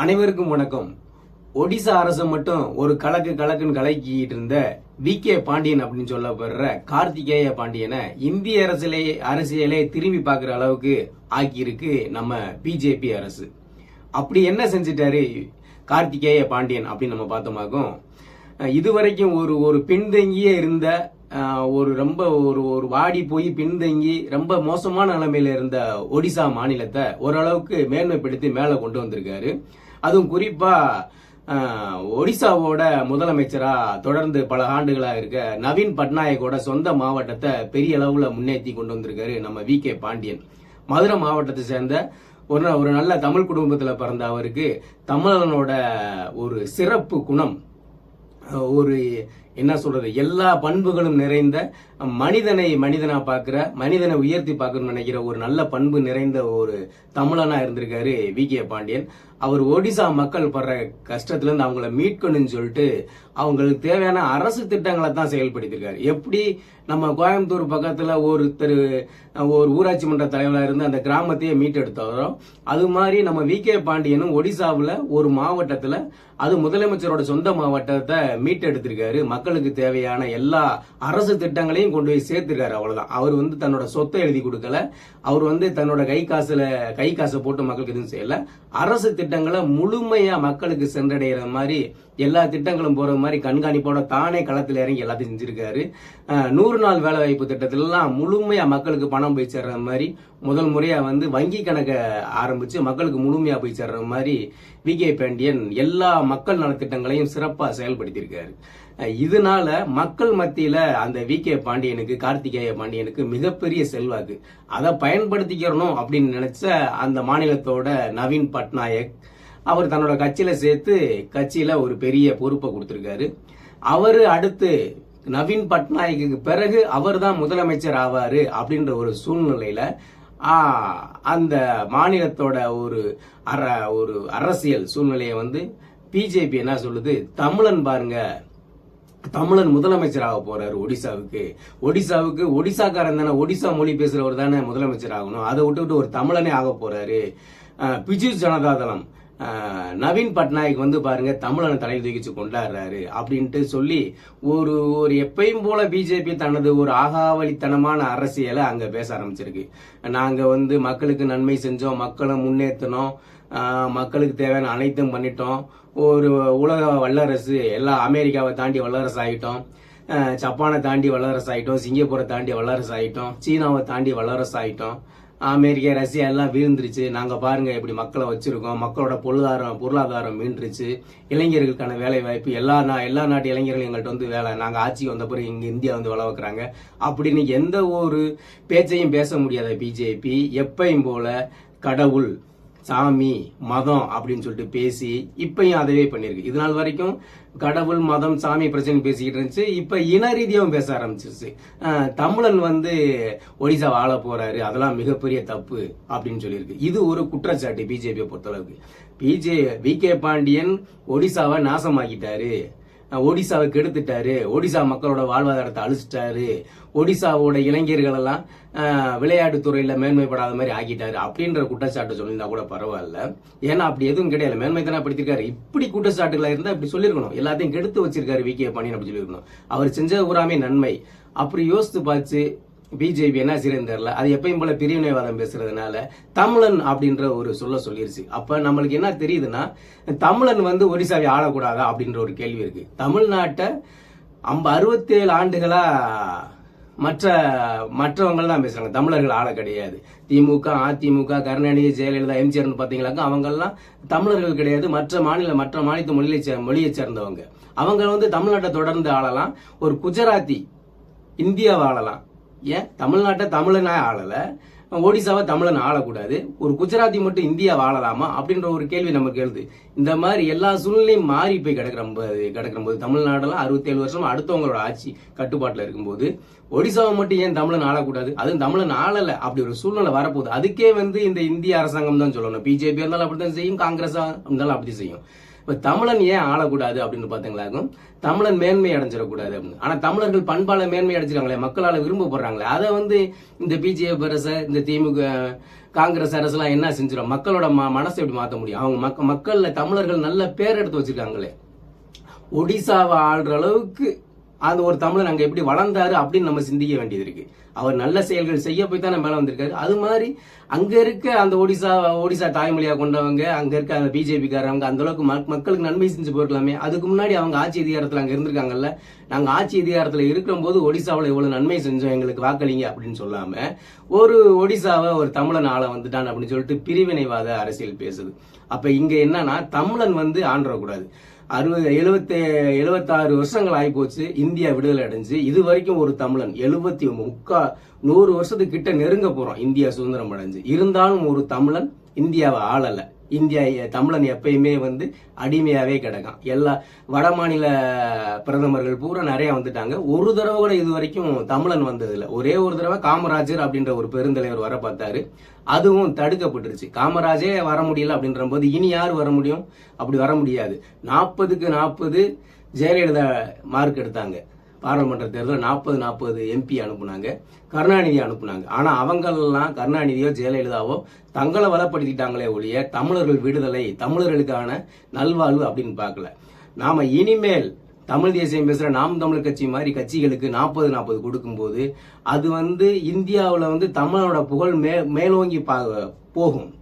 அனைவருக்கும் வணக்கம். ஒடிசா அரசு மட்டும் ஒரு கலக்கு கலக்குன்னு கலக்கிட்டு இருந்த வி கே பாண்டியன் அப்படின்னு சொல்லப்படுற கார்த்திகேய பாண்டியனை இந்திய அரசியலே அரசியலே திரும்பி பார்க்குற அளவுக்கு ஆக்கியிருக்கு நம்ம பிஜேபி அரசு. அப்படி என்ன செஞ்சிட்டாரு கார்த்திகேய பாண்டியன் அப்படின்னு நம்ம பார்த்தோமாக்கும் இதுவரைக்கும் ஒரு ஒரு பின்தங்கியே இருந்த ஒரு ரொம்ப ஒரு ஒரு வாடி போய் பின்தங்கி ரொம்ப மோசமான நிலைமையில இருந்த ஒடிசா மாநிலத்தை ஓரளவுக்கு மேன்மைப்படுத்தி மேலே கொண்டு வந்திருக்காரு. அதுவும் குறிப்பா ஒடிசாவோட முதலமைச்சரா தொடர்ந்து பல ஆண்டுகளாக இருக்க நவீன் பட்நாயக்கோட சொந்த மாவட்டத்தை பெரிய அளவுல முன்னேற்றி கொண்டு வந்திருக்காரு நம்ம வி கே பாண்டியன். மதுரை மாவட்டத்தை சேர்ந்த ஒரு ஒரு நல்ல தமிழ் குடும்பத்தில் பிறந்த அவருக்கு தமிழனோட ஒரு சிறப்பு குணம் ஒரு என்ன சொல்றது? எல்லா பண்புகளும் நிறைந்த மனிதனை மனிதனா பார்க்கிற மனிதனை உயர்த்தி பார்க்கணும்னு நினைக்கிற ஒரு நல்ல பண்பு நிறைந்த ஒரு தமிழனா இருந்திருக்காரு வி. கே. பாண்டியன். அவர் ஒடிசா மக்கள் படுற கஷ்டத்துல இருந்து அவங்கள மீட்கணும்னு சொல்லிட்டு அவங்களுக்கு தேவையான அரசு திட்டங்களை தான் செயல்படுத்தியிருக்காரு. எப்படி நம்ம கோயம்புத்தூர் பக்கத்துல ஒருத்தர் ஒரு ஊராட்சி மன்ற தலைவராக இருந்து அந்த கிராமத்தையே மீட்டெடுத்தாரோ அது மாதிரி நம்ம வி. கே. பாண்டியனும் ஒடிசாவில் ஒரு மாவட்டத்தில் அது முதலமைச்சரோட சொந்த மாவட்டத்தை மீட்டெடுத்திருக்காரு. மக்களுக்கு தேவையான எல்லா அரசு திட்டங்களையும் கொண்டு போய் சேர்த்திருக்காரு அவ்வளவுதான். அவர் வந்து தன்னோட சொத்தை எழுதி கொடுக்கல. அவர் வந்து தன்னோட கை காசுல கை காசை போட்டு மக்களுக்கு எதுவும் செய்யல. அரசு திட்டங்களை முழுமையா மக்களுக்கு சென்றடைகிற மாதிரி எல்லா திட்டங்களும் போற மாதிரி கண்காணிப்போட தானே களத்தில் இறங்கி எல்லாத்தையும் செஞ்சிருக்காரு. நூறு நாள் வேலை வாய்ப்பு திட்டத்திலலாம் முழுமையா மக்களுக்கு பணம் போய் சேர்ற மாதிரி முதல் முறையாக வந்து வங்கி கணக்கை ஆரம்பித்து மக்களுக்கு முழுமையாக போய் சேர்ற மாதிரி வி கே பாண்டியன் எல்லா மக்கள் நலத்திட்டங்களையும் சிறப்பாக செயல்படுத்தியிருக்காரு. இதனால மக்கள் மத்தியில் அந்த வி கே பாண்டியனுக்கு கார்த்திகேய பாண்டியனுக்கு மிகப்பெரிய செல்வாக்கு. அதை பயன்படுத்திக்கிறணும் அப்படின்னு நினச்ச அந்த மாநிலத்தோட நவீன் பட்நாயக் அவர் தன்னோட கட்சியில் சேர்த்து கட்சியில் ஒரு பெரிய பொறுப்பை கொடுத்துருக்காரு. அவர் அடுத்து நவீன் பட்நாயக்கு பிறகு அவர் தான் முதலமைச்சர் ஆவாரு அப்படின்ற ஒரு சூழ்நிலையில அந்த மாநிலத்தோட ஒரு அற ஒரு அரசியல் சூழ்நிலையை வந்து பிஜேபி என்ன சொல்லுது? தமிழன் பாருங்க. தமிழன் முதலமைச்சராக போறாரு ஒடிசாவுக்கு. ஒடிசாவுக்கு ஒடிசாக்காரன் தானே ஒடிசா மொழி பேசுறவர் தானே முதலமைச்சர் ஆகணும். அதை விட்டுவிட்டு ஒரு தமிழனே ஆக போறாரு. பிஜு ஜனதா தளம். நவீன் பட்நாயக் வந்து பாருங்க தமிழனை தலையில் தூக்கிச்சு கொண்டாடுறாரு அப்படின்ட்டு சொல்லி ஒரு ஒரு எப்பயும் போல பிஜேபி தனது ஒரு ஆகாவளித்தனமான அரசியலை அங்க பேச ஆரம்பிச்சிருக்கு. நாங்க வந்து மக்களுக்கு நன்மை செஞ்சோம் மக்களை முன்னேற்றினோம் மக்களுக்கு தேவையான அனைத்தும் பண்ணிட்டோம். ஒரு உலக வல்லரசு எல்லா அமெரிக்காவை தாண்டி வல்லரசு ஆகிட்டோம் ஜப்பானை தாண்டி வல்லரசு ஆகிட்டோம் சிங்கப்பூரை தாண்டி வல்லரசு ஆகிட்டோம் சீனாவை தாண்டி வல்லரசு ஆகிட்டோம் அமெரிக்கா ரஷ்யா எல்லாம் வீழ்ந்துருச்சு. நாங்க பாருங்க எப்படி மக்களை வச்சிருக்கோம். மக்களோட பொருளாதாரம் பொருளாதாரம் மீண்டுருச்சு இளைஞர்களுக்கான வேலை வாய்ப்பு எல்லா நா எல்லா நாட்டு இளைஞர்களும் எங்கள்கிட்ட வந்து வேலை. நாங்க ஆட்சிக்கு வந்த பிறகு இங்க இந்தியா வந்து வேலை வைக்கிறாங்க. அப்படின்னு எந்த ஒரு பேச்சையும் பேச முடியாத பிஜேபி எப்பையும் போல கடவுள். சாமி மதம் அப்படின்னு சொல்லிட்டு பேசி இப்பயும் அதவே பண்ணிருக்கு இது நாள் வரைக்கும் கடவுள் மதம் சாமி பிரச்சனை பேசிக்கிட்டு இருந்துச்சு. இப்ப இன ரீதியாகவும் பேச ஆரம்பிச்சிருச்சு. தமிழன் வந்து ஒடிசா வாழ போறாரு. அதெல்லாம் மிகப்பெரிய தப்பு அப்படின்னு சொல்லியிருக்கு. இது ஒரு குற்றச்சாட்டு பிஜேபியை பொறுத்தளவுக்கு. பிஜே வி கே பாண்டியன் ஒடிசாவை நாசமாக்கிட்டாரு. ஒடிசாவை கெடுத்துட்டாரு. ஒடிசா மக்களோட வாழ்வாதாரத்தை அழிச்சிட்டாரு. ஒடிசாவோட இளைஞர்கள் எல்லாம் அஹ், துறையில மேன்மைப்படாத மாதிரி ஆக்கிட்டாரு அப்படின்ற குற்றச்சாட்டு சொல்லியிருந்தா கூட பரவாயில்ல. ஏன்னா அப்படி எதுவும் கிடையாது. மேன்மை தானே படுத்திருக்காரு. இப்படி குற்றச்சாட்டுகளா இருந்தா இப்படி சொல்லிருக்கணும் எல்லாத்தையும் கெடுத்து வச்சிருக்காரு வி கே பாண்டியன் அப்படி சொல்லியிருக்கணும். அவர் செஞ்ச பூராமே நன்மை. அப்படி யோசித்து பார்த்து பிஜேபி என்ன செய்யறதுன்னு தெரியல. அது எப்பயும் போல பிரிவினைவாதம் பேசுறதுனால தமிழன் அப்படின்ற ஒரு சொல்ல சொல்லிருச்சு. அப்ப நம்மளுக்கு என்ன தெரியுதுன்னா தமிழன் வந்து ஒடிசாவை ஆளக்கூடாதா அப்படின்ற ஒரு கேள்வி இருக்கு. தமிழ்நாட்டை ஐம்ப அறுபத்தேழு ஆண்டுகளா மற்ற மற்றவங்க தான் பேசுறாங்க. தமிழர்கள் ஆள கிடையாது. திமுக அதிமுக கருணாநிதி ஜெயலலிதா எம்ஜிஆர் பாத்தீங்களாக்கா அவங்கெல்லாம் தமிழர்கள் கிடையாது. மற்ற மாநில மற்ற மாநில மொழியை சே- மொழியை சேர்ந்தவங்க. அவங்க வந்து தமிழ்நாட்டை தொடர்ந்து ஆளலாம். ஒரு குஜராத்தி இந்தியாவை ஆளலாம். ஏன்? தமிழ்நாட்டை தமிழனா ஆளலை. ஒடிசாவை தமிழன் ஆளக்கூடாது. ஒரு குஜராத்தி மட்டும் இந்தியா வாழலாமா? அப்படின்ற ஒரு கேள்வி நமக்கு எழுது. இந்த மாதிரி எல்லா சூழ்நிலையும் மாறி போய் கிடக்கிற போது கிடக்கிற போது தமிழ்நாடெல்லாம் அறுபத்தேழு வருஷம் அடுத்தவங்களோட ஆட்சி கட்டுப்பாட்டில் இருக்கும்போது ஒடிசாவை மட்டும் ஏன் தமிழன் ஆளக்கூடாது? அதுவும் தமிழன் ஆளலை அப்படி ஒரு சூழ்நிலை வரப்போகுது. அதுக்கே வந்து இந்த இந்திய அரசாங்கம் தான் சொல்லணும். பிஜேபி இருந்தாலும் அப்படி தான் செய்யும் காங்கிரஸ் இருந்தாலும் அப்படி செய்யும். இப்போ தமிழன் ஏன் ஆளக்கூடாது அப்படின்னு பார்த்தீங்களாக்கும் தமிழன் மேன்மை அடைஞ்சிடக்கூடாது அப்படின்னு. ஆனால் தமிழர்கள் பண்பால மேன்மை அடைஞ்சிருக்காங்களே மக்களால் விரும்பப்படுறாங்களே அதை வந்து இந்த பிஜேபி அரசு இந்த திமுக காங்கிரஸ் அரசுலாம் என்ன செஞ்சிடும் மக்களோட ம- மனசை எப்படி மாற்ற முடியும்? அவங்க மக்க மக்களில் தமிழர்கள் நல்ல பேர் எடுத்து வச்சிருக்காங்களே. ஒடிசாவை ஆள்ற அளவுக்கு அந்த ஒரு தமிழன் அங்கே எப்படி வளர்ந்தாரு அப்படின்னு நம்ம சிந்திக்க வேண்டியது இருக்கு. அவர் நல்ல செயல்கள் செய்ய போய் தான் மேலே வந்திருக்காரு. அது மாதிரி அங்க இருக்க அந்த ஒடிசா ஒடிசா தாய்மொழியா கொண்டவங்க அங்க இருக்க அந்த பிஜேபிக்காரவங்க அந்த அளவுக்கு மக்- மக்களுக்கு நன்மை செஞ்சு போயிருக்கலாமே. அதுக்கு முன்னாடி அவங்க ஆட்சி அதிகாரத்தில் அங்க இருந்திருக்காங்கல்ல. நாங்க ஆட்சி அதிகாரத்தில் இருக்கும்போது ஒடிசாவில் இவ்வளவு நன்மை செஞ்சோம் எங்களுக்கு வாக்களிங்க அப்படின்னு சொல்லாம ஒரு ஒடிசாவை ஒரு தமிழன் ஆளை வந்துட்டான் அப்படின்னு சொல்லிட்டு பிரிவினைவாத அரசியல் பேசுது. அப்ப இங்க என்னன்னா தமிழன் வந்து ஆண்டக்கூடாது அறுபது எழுபத்தி எழுபத்தாறு வருஷங்கள் ஆகி போச்சு. இந்தியா விடுதலை அடைஞ்சு. இது வரைக்கும் ஒரு தமிழன். எழுபத்தி முக்கா நூறு வருஷத்துக்கு கிட்ட நெருங்க போறோம் இந்தியா சுதந்திரம் அடைஞ்சு. இருந்தாலும் ஒரு தமிழன் இந்தியாவை ஆளலை. இந்தியா தமிழன் எப்பயுமே வந்து அடிமையாகவே கிடக்கும் எல்லா வட மாநில பிரதமர்கள் பூரா நிறைய வந்துட்டாங்க. ஒரு தடவை கூட இது வரைக்கும் தமிழன் வந்ததில்ல. ஒரே ஒரு தடவை காமராஜர் அப்படின்ற ஒரு பெருந்தலைவர் வர பார்த்தாரு. அதுவும் தடுக்கப்பட்டுருச்சு. காமராஜே வர முடியல அப்படின்ற போது இனி யார் வர முடியும்? அப்படி வர முடியாது. நாற்பதுக்கு நாற்பது ஜெயலலிதா மார்க் எடுத்தாங்க. பாராளுமன்ற தேர்தலில் நாற்பது நாற்பது எம்பி அனுப்புனாங்க கருணாநிதி அனுப்புனாங்க. ஆனால் அவங்களெல்லாம் கருணாநிதியோ ஜெயலலிதாவோ தங்களை வளப்படுத்திட்டாங்களே ஒழிய தமிழர்கள் விடுதலை தமிழர்களுக்கான நல்வாழ்வு அப்படின்னு பார்க்கல. நாம் இனிமேல் தமிழ் தேசியம் பேசுகிற நாம் தமிழர் கட்சி மாதிரி கட்சிகளுக்கு நாற்பது நாற்பது கொடுக்கும்போது அது வந்து இந்தியாவில் வந்து தமிழோட புகழ் மே மேலோங்கி பா- போகும்.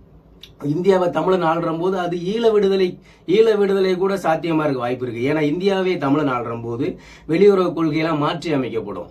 இந்தியாவை தமிழன் ஆள்ற போது அது ஈழ விடுதலை ஈழ விடுதலை கூட சாத்தியமா இருக்க வாய்ப்பு இருக்கு. ஏன்னா இந்தியாவே தமிழன் ஆள்ற போது வெளியுறவு கொள்கையெல்லாம் மாற்றி அமைக்கப்படும்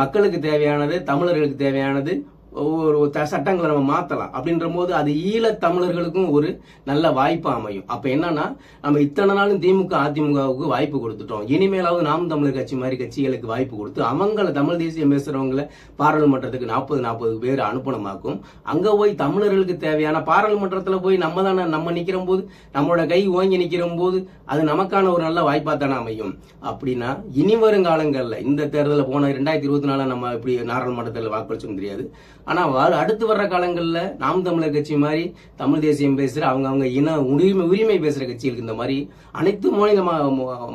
மக்களுக்கு தேவையானது தமிழர்களுக்கு தேவையானது ஒரு சட்டங்களை நம்ம மாத்தலாம். அப்படின்ற போது அது ஈழ தமிழர்களுக்கும் ஒரு நல்ல வாய்ப்பு அமையும். அப்ப என்னன்னா நம்ம இத்தனை நாளும் திமுக அதிமுகவுக்கு வாய்ப்பு கொடுத்துட்டோம். இனிமேலாவது நாம் தமிழர் கட்சி மாதிரி கட்சிகளுக்கு வாய்ப்பு கொடுத்து அவங்கள தமிழ் தேசியம் பேசுகிறவங்களை பாராளுமன்றத்துக்கு நாற்பது நாற்பது பேர் அனுப்பணமாக்கும் அங்க போய் தமிழர்களுக்கு தேவையான பாராளுமன்றத்துல போய் நம்ம தானே நம்ம நிக்கிற போது நம்மளோட கை ஓங்கி நிக்கிற போது அது நமக்கான ஒரு நல்ல வாய்ப்பா தானே அமையும். அப்படின்னா இனி வரும் காலங்களில் இந்த தேர்தலில் போன ரெண்டாயிரத்தி இருபத்தி நாலு நம்ம இப்படி நாடாளுமன்றத்தில் வாக்களிச்சோம் தெரியாது. ஆனால் வ- அடுத்து வர்ற காலங்களில் நாம் தமிழர் கட்சி மாதிரி தமிழ் தேசியம் பேசுகிற அவங்க அவங்க இன உரிமை உரிமை பேசுகிற கட்சிகளுக்கு இந்த மாதிரி அனைத்து மாநில மா-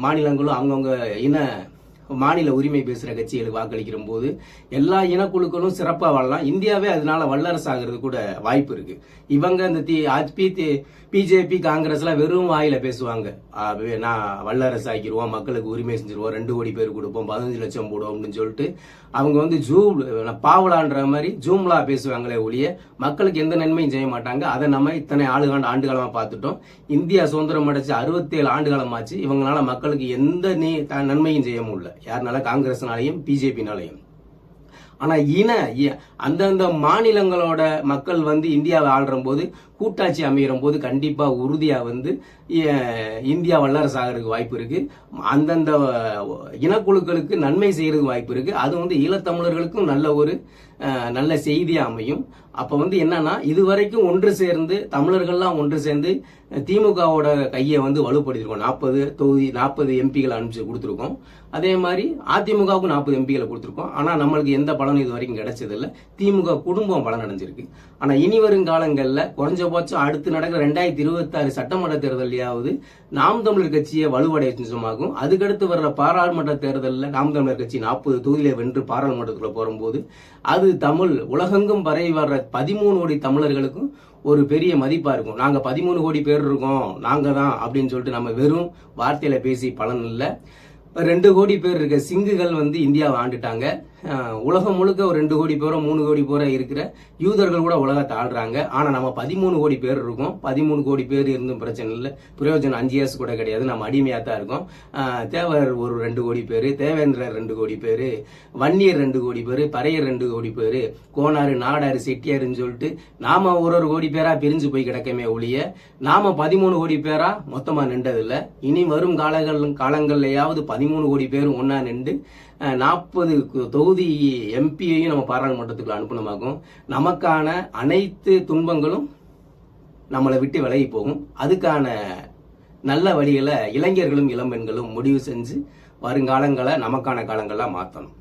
மாநிலங்களும் அவங்கவுங்க இன மாநில உரிமை பேசுகிற கட்சிகளுக்கு வாக்களிக்கிற போது எல்லா இனக்குழுக்களும் சிறப்பாக வாழலாம். இந்தியாவே அதனால வல்லரசு ஆகிறது கூட வாய்ப்பு இருக்குது இவங்க இந்த தி பிஜேபி காங்கிரஸ்லாம் வெறும் வாயில பேசுவாங்க. நான் வல்லரசு ஆக்கிடுவோம் மக்களுக்கு உரிமை செஞ்சிருவோம் ரெண்டு கோடி பேர் கொடுப்போம் பதினஞ்சு லட்சம் போடுவோம் அப்படின்னு சொல்லிட்டு அவங்க வந்து ஜூ பாவலான்ற மாதிரி ஜூம்லா பேசுவாங்களே ஒழிய மக்களுக்கு எந்த நன்மையும் செய்ய மாட்டாங்க. அதை நம்ம இத்தனை ஆளுகாண்ட ஆண்டு பார்த்துட்டோம். இந்தியா சுதந்திரம் அடைச்சு அறுபத்தேழு ஆண்டு காலமாச்சு இவங்களால மக்களுக்கு எந்த நீ த- நன்மையும் செய்ய முடியல. யாருனால? காங்கிரஸ்னாலையும் பிஜேபினாலையும். ஆனா இன இ- அந்தந்த மாநிலங்களோட மக்கள் வந்து இந்தியாவை ஆள்ற போது கூட்டாட்சி அமைகிற போது கண்டிப்பாக உறுதியாக வந்து இந்தியா வல்லரசு ஆகிறதுக்கு வாய்ப்பு இருக்குது அந்தந்த இனக்குழுக்களுக்கு நன்மை செய்கிறதுக்கு வாய்ப்பு இருக்குது அது வந்து ஈழத்தமிழர்களுக்கும் நல்ல ஒரு நல்ல செய்தியாக அமையும். அப்போ வந்து என்னன்னா இதுவரைக்கும் ஒன்று சேர்ந்து தமிழர்கள்லாம் ஒன்று சேர்ந்து திமுகவோட கையை வந்து வலுப்படுத்திருக்கோம். நாற்பது தொகுதி நாற்பது எம்பிகளை அனுப்பிச்சு கொடுத்துருக்கோம். அதே மாதிரி அதிமுகவுக்கு நாற்பது எம்பிகளை கொடுத்துருக்கோம். ஆனால் நம்மளுக்கு எந்த பலனும் இது வரைக்கும் கிடைச்சதில்லை. திமுக குடும்பம் பலன் அடைஞ்சிருக்கு ஆனால் இனி வரும் காலங்களில் குறைஞ்ச குறைஞ்சபட்சம் அடுத்து நடக்கிற ரெண்டாயிரத்தி இருபத்தி ஆறு சட்டமன்ற தேர்தலையாவது நாம் தமிழர் கட்சியை வலுவடைய நிச்சயமாகும். அதுக்கடுத்து வர்ற பாராளுமன்ற தேர்தலில் நாம் தமிழர் கட்சி நாற்பது தொகுதியில வென்று பாராளுமன்றத்துக்குள்ள போகும்போது அது தமிழ் உலகெங்கும் பரவி வர்ற பதிமூணு கோடி தமிழர்களுக்கும் ஒரு பெரிய மதிப்பா இருக்கும். நாங்க பதிமூணு கோடி பேர் இருக்கோம் நாங்க தான் அப்படின்னு சொல்லிட்டு நம்ம வெறும் வார்த்தையில பேசி பலன் இல்லை. ரெண்டு கோடி பேர் இருக்க சிங்குகள் வந்து இந்தியாவை ஆண்டுட்டாங்க. உலகம் முழுக்க ஒரு ரெண்டு கோடி பேரோ மூணு கோடி பேரோ இருக்கிற யூதர்கள் கூட உலகத்தை ஆள்றாங்க. ஆனால் நம்ம பதிமூணு கோடி பேர் இருக்கோம். பதிமூணு கோடி பேர் இருந்தும் பிரச்சனை இல்லை. பிரயோஜனம் அஞ்சு இயர்ஸ் கூட கிடையாது. நம்ம அடிமையாக தான் இருக்கோம். தேவர் ஒரு ரெண்டு கோடி பேர் தேவேந்திரர் ரெண்டு கோடி பேர் வன்னியர் ரெண்டு கோடி பேர் பறையர் ரெண்டு கோடி பேர் கோனாறு நாடாறு செட்டியாருன்னு சொல்லிட்டு நாம் ஒரு ஒரு கோடி பேராக பிரிஞ்சு போய் கிடக்கமே ஒழிய நாம் பதிமூணு கோடி பேராக மொத்தமாக நின்றதில்ல. இனி வரும் காலங்கள் காலங்கள்லையாவது பதிமூணு கோடி பேரும் ஒன்றா நின்று நாற்பது தொகுதி எம்பியையும் நம்ம பாராளுமன்றத்துக்கு அனுப்பணுமாகும் நமக்கான அனைத்து துன்பங்களும் நம்மளை விட்டு விலகி போகும். அதுக்கான நல்ல வழிகளை இளைஞர்களும் இளம்பெண்களும் முடிவு செஞ்சு வருங்காலங்களை நமக்கான காலங்களாக மாற்றணும்.